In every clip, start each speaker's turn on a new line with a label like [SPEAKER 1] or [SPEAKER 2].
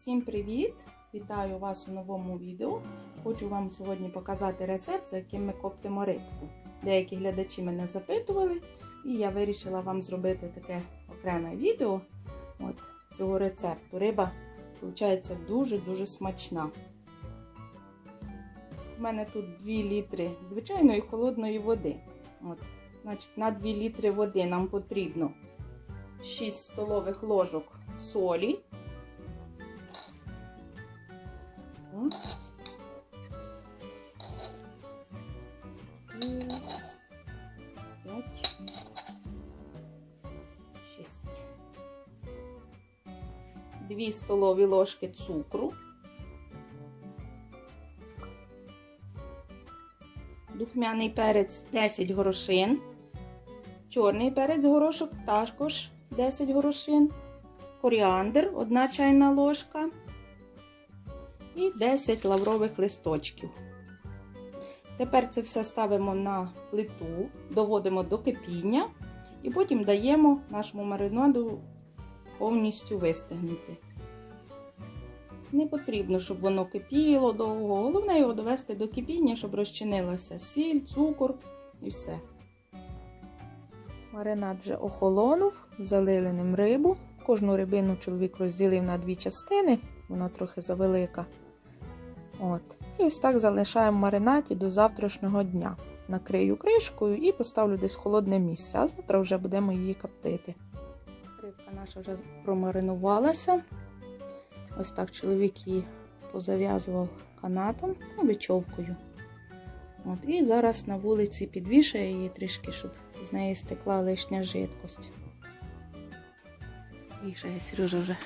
[SPEAKER 1] Всім привіт! Вітаю вас у новому відео. Хочу вам сьогодні показати рецепт, за яким ми коптимо рибку. Деякі глядачі мене запитували, і я вирішила вам зробити таке окреме відео от, цього рецепту. Риба, виходить, дуже-дуже смачна. У мене тут 2 літри звичайної холодної води. От, значить, На 2 літри води нам потрібно 6 столових ложок солі. І п'ять, шість. Дві столові ложки цукру. Духмяний перець 10 горошин. Чорний перець горошок також 10 горошин. Коріандр 1 чайна ложка і 10 лаврових листочків. Тепер це все ставимо на плиту, доводимо до кипіння і потім даємо нашому маринаду повністю вистигнути. Не потрібно, щоб воно кипіло довго. Головне його довести до кипіння, щоб розчинилася сіль, цукор і все. Маринад вже охолонув, залили ним рибу. Кожну рибину чоловік розділив на дві частини, вона трохи завелика. От. І ось так залишаємо в маринаді до завтрашнього дня. Накрию кришкою і поставлю десь в холодне місце, а завтра вже будемо її коптити. Рибка наша вже промаринувалася. Ось так чоловік її позав'язував канатом, ну, бечовкою. От, І зараз на вулиці підвішає її трішки, щоб з неї стекла лишня жидкость. Вішає Сережа вже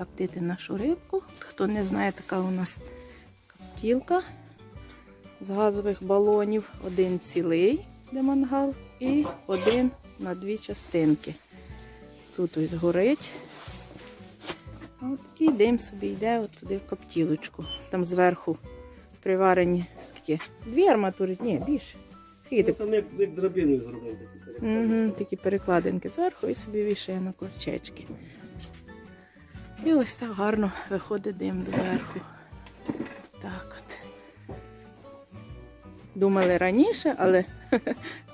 [SPEAKER 1] коптити нашу рибку. Хто не знає, така у нас коптілка з газових балонів. Один цілий, де мангал, і один на дві частинки. Тут ось горить. От такий дим собі йде от туди в коптілочку. Там зверху приварені скільки? Дві арматури, ні, більше. Скільки
[SPEAKER 2] Ну, там як, як драбиною зробив такі переклади.
[SPEAKER 1] Угу, такі перекладинки зверху і собі вішає на корчечки. І ось так гарно виходить дим доверху. Так от. Думали раніше, але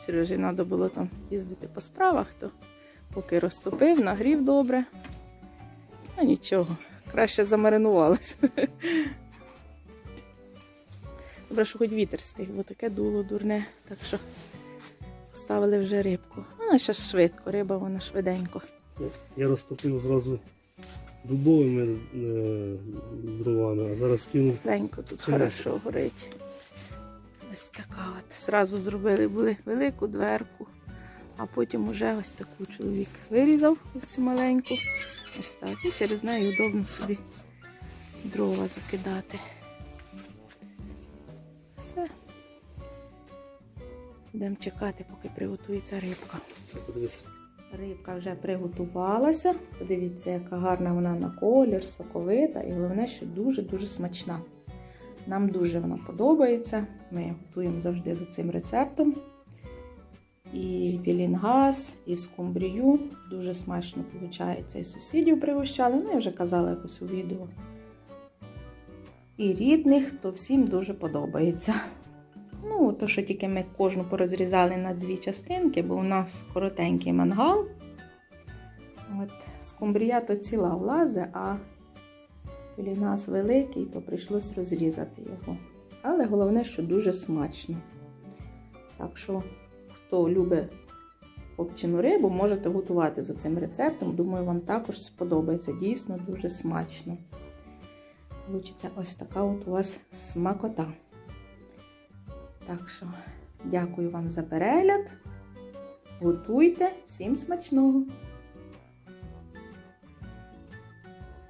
[SPEAKER 1] Сережі треба було там їздити по справах, то поки розтопив, нагрів добре. Ну нічого, краще замаринувалася. Добре, що хоч вітер стих, бо таке дуло дурне. Так що Ставили вже рибку. Вона ще швидко, риба вона швиденько.
[SPEAKER 2] Я розтопив зразу дубовими е, дровами, а зараз кинув.
[SPEAKER 1] Швиденько тут
[SPEAKER 2] Чого?
[SPEAKER 1] хорошо горить. Ось така от. Зразу зробили були велику дверку, а потім уже ось таку чоловік вирізав ось цю маленьку. Ось так. І через неї удобно собі дрова закидати. Все. Будемо чекати, поки приготується рибка. Рибка вже приготувалася. Подивіться, яка гарна вона на колір, соковита і головне, що дуже-дуже смачна. Нам дуже вона подобається. Ми готуємо завжди за цим рецептом. І білінгаз, і скумбрію. Дуже смачно виходить. І сусідів пригощали. Ну, я вже казала якось у відео. І рідних, то всім дуже подобається. Ну, то, що тільки ми кожну порозрізали на дві частинки, бо у нас коротенький мангал. От, скумбрія то ціла влазе, а нас великий, то прийшлось розрізати його. Але головне, що дуже смачно. Так що, хто любить копчену рибу, можете готувати за цим рецептом. Думаю, вам також сподобається. Дійсно дуже смачно. Получиться ось така от у вас смакота. Так що, дякую вам за перегляд. Готуйте, всім смачного!